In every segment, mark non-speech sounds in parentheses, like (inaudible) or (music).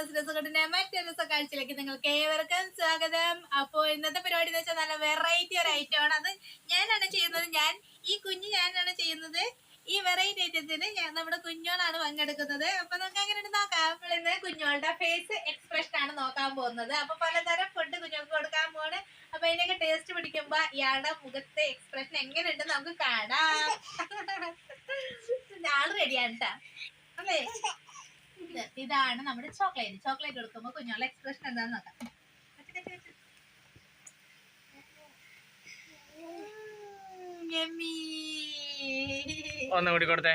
മാളസ് രസകട്ടിന്റെ മറ്റൊരു കാഴ്ചയിലേക്ക് നിങ്ങൾക്ക് ഏവർക്കും സ്വാഗതം. അപ്പോൾ ഇന്നത്തെ പരിപാടി എന്ന് വെച്ചാൽ നല്ല വെറൈറ്റി ഒരു ഐറ്റം ആണ്. അത് ഞാനാണ് ചെയ്യുന്നത്. ഞാൻ ഈ കുഞ്ഞ് ഞാനാണ് ചെയ്യുന്നത്. ഈ വെറൈറ്റി ഐറ്റത്തിന് ഞാൻ നമ്മുടെ കുഞ്ഞോളാണ് പങ്കെടുക്കുന്നത്. അപ്പൊ നമുക്ക് അങ്ങനെ നോക്കാം. അപ്പോൾ ഇന്ന് കുഞ്ഞോളുടെ ഫേസ് എക്സ്പ്രഷൻ ആണ് നോക്കാൻ പോകുന്നത്. അപ്പൊ പലതരം ഫുഡ് കുഞ്ഞോൾക്ക് കൊടുക്കാൻ പോണ് അപ്പൊ അതിനൊക്കെ ടേസ്റ്റ് പിടിക്കുമ്പോ ഇയാളുടെ മുഖത്തെ എക്സ്പ്രഷൻ എങ്ങനെയുണ്ട് നമുക്ക് കാണാം. (laughs) ആൾ റെഡിയാണ് കേട്ടാ അല്ലേ? ഇത് ഇതാണ് നമ്മുടെ ചോക്ലേറ്റ് ചോക്ലേറ്റ് കൊടുക്കുമ്പോ കുഞ്ഞുങ്ങളുടെ എക്സ്പ്രഷൻ എന്താന്ന് നോക്കാം. ഒന്നും കൂടി കൊടുത്തേ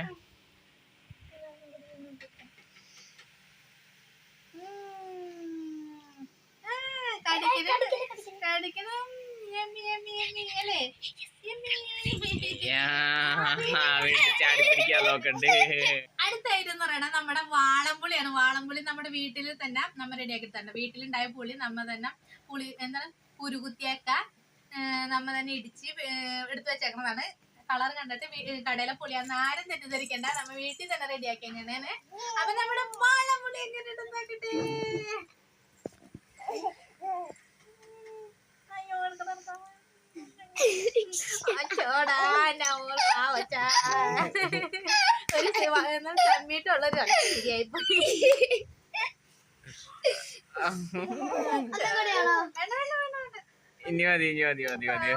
ചാടി പിടിക്കാൻ നോക്കണ്ട് അടുത്തായിട്ട് എന്ന് പറയുന്നത് നമ്മുടെ വാളംപുളിയാണ്. വാളംപുളി നമ്മുടെ വീട്ടിൽ തന്നെ നമ്മ റെഡിയാക്കി തന്നെ വീട്ടിലുണ്ടായ പുളി നമ്മൾ തന്നെ പുളി എന്താണ്? കുരുകുത്തിയൊക്ക നമ്മൾ തന്നെ ഇടിച്ച് എടുത്തു വെച്ചേക്കുന്നതാണ്. കളർ കണ്ടിട്ട് കടയിലെ പുളിയാന്ന് ആരും തെറ്റിദ്ധരിക്കണ്ട. നമ്മ വീട്ടിൽ തന്നെ റെഡിയാക്കി തന്നെയാണ് അപ്പൊ നമ്മുടെ വാളംപുളി എങ്ങനെ നോക്കട്ടെ. മോൾ പാവച്ചാ. ഒരു ഒരു ശരിയായി പോയി ഇനി മതി ഇനി മതി മതി മതി.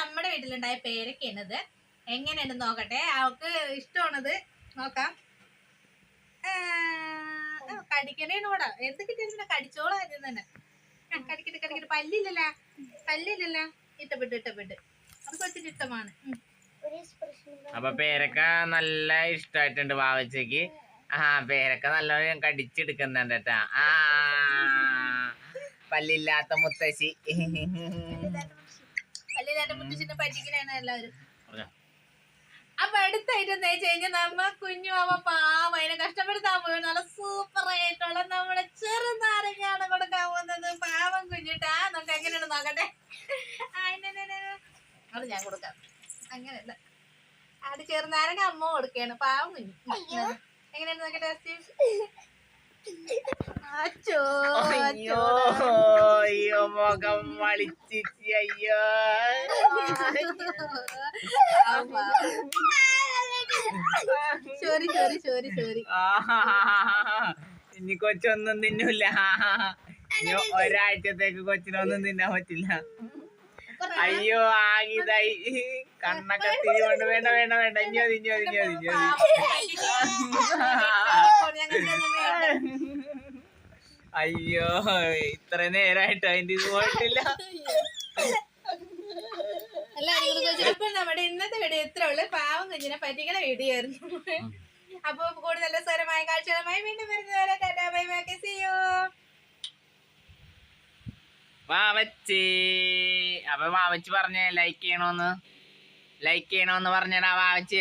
നമ്മുടെ വീട്ടിലുണ്ടായ പേരൊക്കെയാണത്. എങ്ങനെയുണ്ട് നോക്കട്ടെ. അവക്ക് ഇഷ്ടമാണത്. നോക്കാം. കടിക്കണേനോടാ എന്ത് കിട്ടിയാലും കടിച്ചോളാം ആദ്യം തന്നെ. കടിക്കട്ടെ കടിക്കട്ടെ. പല്ലില്ലല്ലോ? പല്ലില്ലല്ലോ? ഇഷ്ടപ്പെട്ടു ഇഷ്ടപ്പെട്ടു അത് കൊച്ചിന് ഇഷ്ടമാണ്. അപ്പൊ പേരക്ക നല്ല ഇഷ്ടായിട്ടുണ്ട് വാവച്ചക്ക്. ആ പേരക്ക നല്ലോണം കടിച്ചെടുക്കുന്നുണ്ട് കേട്ടാ. ആ. പല്ലില്ലാത്ത മുത്തശ്ശി. അപ്പൊ അടുത്തായിട്ട് എന്താ വെച്ച് കഴിഞ്ഞാൽ നമ്മ കുഞ്ഞു അവ പാവ. അതിനെ കഷ്ടപ്പെടുത്താൻ പോയി നല്ല സൂപ്പർ ആയിട്ടുള്ള നമ്മുടെ ചെറുനാരങ്ങയാണ് കൊടുക്കാൻ പോകുന്നത്. പാവം കുഞ്ഞിട്ടാ. നമുക്ക് എങ്ങനെയാണ് നോക്കട്ടെ. ഞാൻ കൊടുക്കാം. അങ്ങനെയല്ല അത് ചെറുനാരങ്ങ അമ്മ കൊടുക്കാണ് പാവം കുഞ്ഞു. എങ്ങനെയാണ് അച്ചോ അയ്യോ (laughs) അയ്യോ മുഖം വളിച്ചിച്ച് അയ്യോ. സോറി സോറി സോറി സോറി ആഹാഹാഹാഹാ. ഇനി കൊച്ചൊന്നും തിന്നൂല. ഒരാഴ്ചത്തേക്ക് കൊച്ചിനൊന്നും തിന്നാൻ പറ്റില്ല. അയ്യോ ആകിതായി കണ്ണൊക്കെ തിരികൊണ്ട് വേണ്ട വേണ്ട വേണ്ട. ഇഞ്ഞോ തിഞ്ഞോ തിഞ്ഞോ മതി അയ്യോ ഇത്ര നേരായിട്ട് അതിന്റെ ഇത് പോയിട്ടില്ല. അല്ല കൂടി ചോദിച്ചു. അപ്പൊ നമ്മുടെ ഇന്നത്തെ വീഡിയോ എത്ര ഉള്ളു. പാവം കുഞ്ഞിനെ പറ്റിക്കണ വീഡിയോ ആയിരുന്നു. അപ്പൊ കൂടുതൽ സ്വരമായ കാഴ്ചകളുമായി വീണ്ടും വരുന്നവരെ tata bye bye see you Vavachi. അപ്പൊ വാവച്ചി പറഞ്ഞേ ലൈക്ക് ചെയ്യണോന്ന്. ലൈക്ക് ചെയ്യണോന്ന് പറഞ്ഞടാ വാവച്ചി